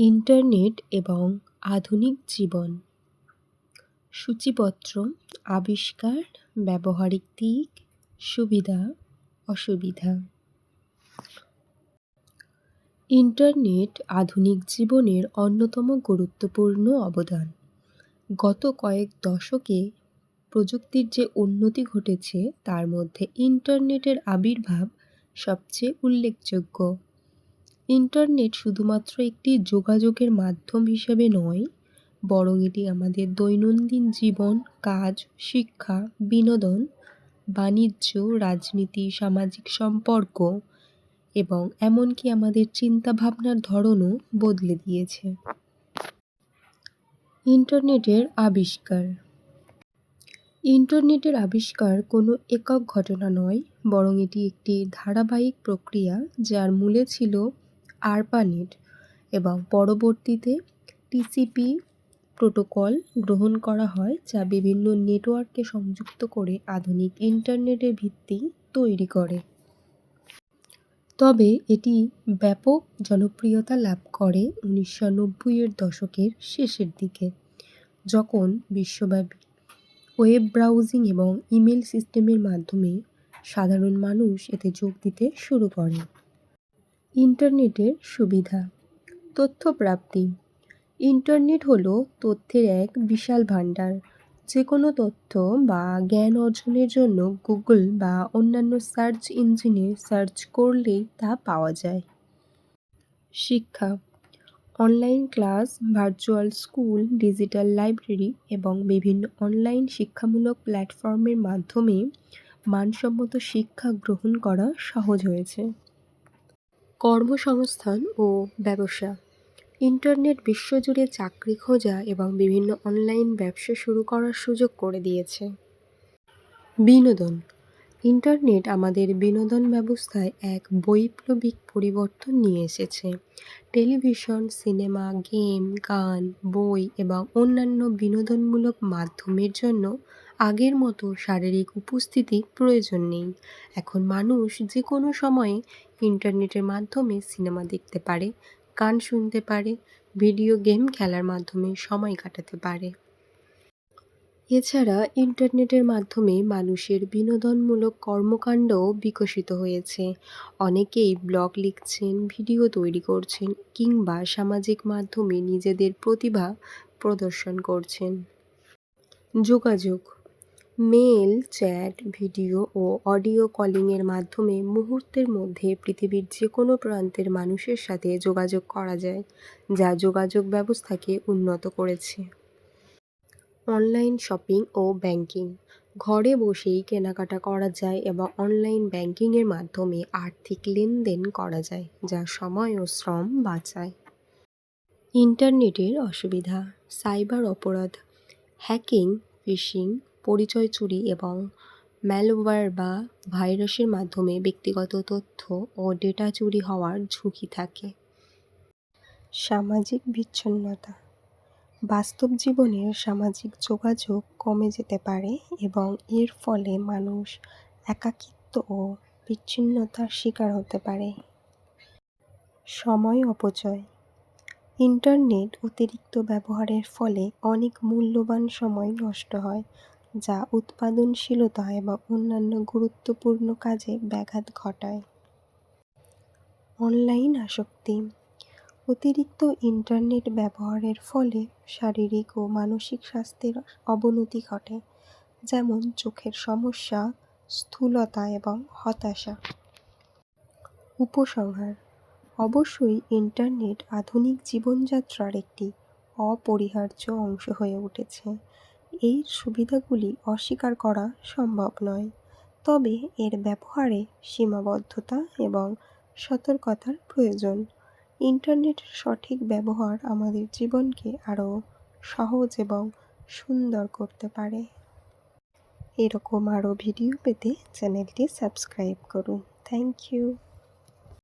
Internet এবং আধুনিক জীবন। সূচিপত্র, আবিষ্কার, ব্যবহারিক দিক, সুবিধা, অসুবিধা। ইন্টারনেট আধুনিক জীবনের অন্যতম গুরুত্বপূর্ণ অবদান। গত কয়েক দশকে প্রযুক্তির যে উন্নতি ঘটেছে, তার মধ্যে ইন্টারনেটের আবির্ভাব সবচেয়ে উল্লেখযোগ্য। ইন্টারনেট শুধুমাত্র একটি যোগাযোগের মাধ্যম হিসেবে নয়, বরং এটি আমাদের দৈনন্দিন জীবন, কাজ, শিক্ষা, বিনোদন, বাণিজ্য, রাজনীতি, সামাজিক সম্পর্ক এবং এমনকি আমাদের চিন্তাভাবনার ধরনও বদলে দিয়েছে। ইন্টারনেটের আবিষ্কার। ইন্টারনেটের আবিষ্কার কোনো একক ঘটনা নয়, বরং এটি একটি ধারাবাহিক প্রক্রিয়া যার মূলে ছিল আরপানেট এবং পরবর্তীতে টিসিপি প্রোটোকল গ্রহণ করা হয় যা বিভিন্ন নেটওয়ার্ককে সংযুক্ত করে আধুনিক ইন্টারনেটের ভিত্তি তৈরি করে। তবে এটি ব্যাপক জনপ্রিয়তা লাভ করে উনিশশো নব্বইয়ের দশকের শেষের দিকে, যখন বিশ্বব্যাপী ওয়েব ব্রাউজিং এবং ইমেল সিস্টেমের মাধ্যমে সাধারণ মানুষ এতে যোগ দিতে শুরু করে। ইন্টারনেটের সুবিধা। তথ্য প্রাপ্তি ইন্টারনেট হলো তথ্যের এক বিশাল ভাণ্ডার। যে কোনো তথ্য বা জ্ঞান অর্জনের জন্য গুগল বা অন্যান্য সার্চ ইঞ্জিনে সার্চ করলেই তা পাওয়া যায়। শিক্ষা। Online class, virtual school, digital library এবং বিভিন্ন অনলাইন শিক্ষামূলক প্ল্যাটফর্মের মাধ্যমে মানসম্মত শিক্ষা গ্রহণ করা সহজ হয়েছে। কর্মসংস্থান ও ব্যবসা। ইন্টারনেট বিশ্বজুড়ে চাকরি খোঁজা এবং বিভিন্ন অনলাইন ব্যবসা শুরু করার সুযোগ করে দিয়েছে। বিনোদন। ইন্টারনেট আমাদের বিনোদন ব্যবস্থায় এক বৈপ্লবিক পরিবর্তন নিয়ে এসেছে। টেলিভিশন, সিনেমা, গেম, গান, বই এবং অন্যান্য বিনোদনমূলক মাধ্যমের জন্য আগের মতো শারীরিক উপস্থিতি প্রয়োজন নেই। এখন মানুষ যে কোনো সময়ে ইন্টারনেটের মাধ্যমে সিনেমা দেখতে পারে, গান শুনতে পারে, ভিডিও গেম খেলার মাধ্যমে সময় কাটাতে পারে। এছাড়া ইন্টারনেটের মাধ্যমে মানুষের বিনোদনমূলক কর্মকাণ্ডও বিকশিত হয়েছে। অনেকেই ব্লগ লিখছেন, ভিডিও তৈরি করছেন কিংবা সামাজিক মাধ্যমে নিজেদের প্রতিভা প্রদর্শন করছেন। যোগাযোগ মেল, চ্যাট, ভিডিও ও অডিও কলিংয়ের মাধ্যমে মুহূর্তের মধ্যে পৃথিবীর যে কোনো প্রান্তের মানুষের সাথে যোগাযোগ করা যায়, যা যোগাযোগ ব্যবস্থাকে উন্নত করেছে। অনলাইন শপিং ও ব্যাংকিং। ঘরে বসেই কেনাকাটা করা যায় এবং অনলাইন ব্যাংকিংয়ের মাধ্যমে আর্থিক লেনদেন করা যায়, যা সময় ও শ্রম বাঁচায়। ইন্টারনেটের অসুবিধা, সাইবার অপরাধ, হ্যাকিং, ফিশিং পরিচয় চুরি এবং ম্যালওয়্যার বা ভাইরাসের মাধ্যমে ব্যক্তিগত তথ্য ও ডেটা চুরি হওয়ার ঝুঁকি থাকে। সামাজিক বিচ্ছিন্নতা। বাস্তব জীবনের সামাজিক যোগাযোগ কমে যেতে পারে এবং এর ফলে মানুষ একাকিত্ব ও বিচ্ছিন্নতার শিকার হতে পারে। সময় অপচয়। ইন্টারনেট অতিরিক্ত ব্যবহারের ফলে অনেক মূল্যবান সময় নষ্ট হয় যা উৎপাদনশীলতা এবং অন্যান্য গুরুত্বপূর্ণ কাজে ব্যাঘাত ঘটায়। অনলাইন আসক্তি। অতিরিক্ত ইন্টারনেট ব্যবহারের ফলে শারীরিক ও মানসিক স্বাস্থ্যের অবনতি ঘটে, যেমন চোখের সমস্যা, স্থূলতা এবং হতাশা। উপসংহার। অবশ্যই ইন্টারনেট আধুনিক জীবনযাত্রার একটি অপরিহার্য অংশ হয়ে উঠেছে। এই সুবিধাগুলি অস্বীকার করা সম্ভব নয়। তবে এর ব্যবহারে সীমাবদ্ধতা এবং সতর্কতার প্রয়োজন। ইন্টারনেটের সঠিক ব্যবহার আমাদের জীবনকে আরও সহজ এবং সুন্দর করতে পারে। এরকম আরও ভিডিও পেতে চ্যানেলটি সাবস্ক্রাইব করুন। Thank you.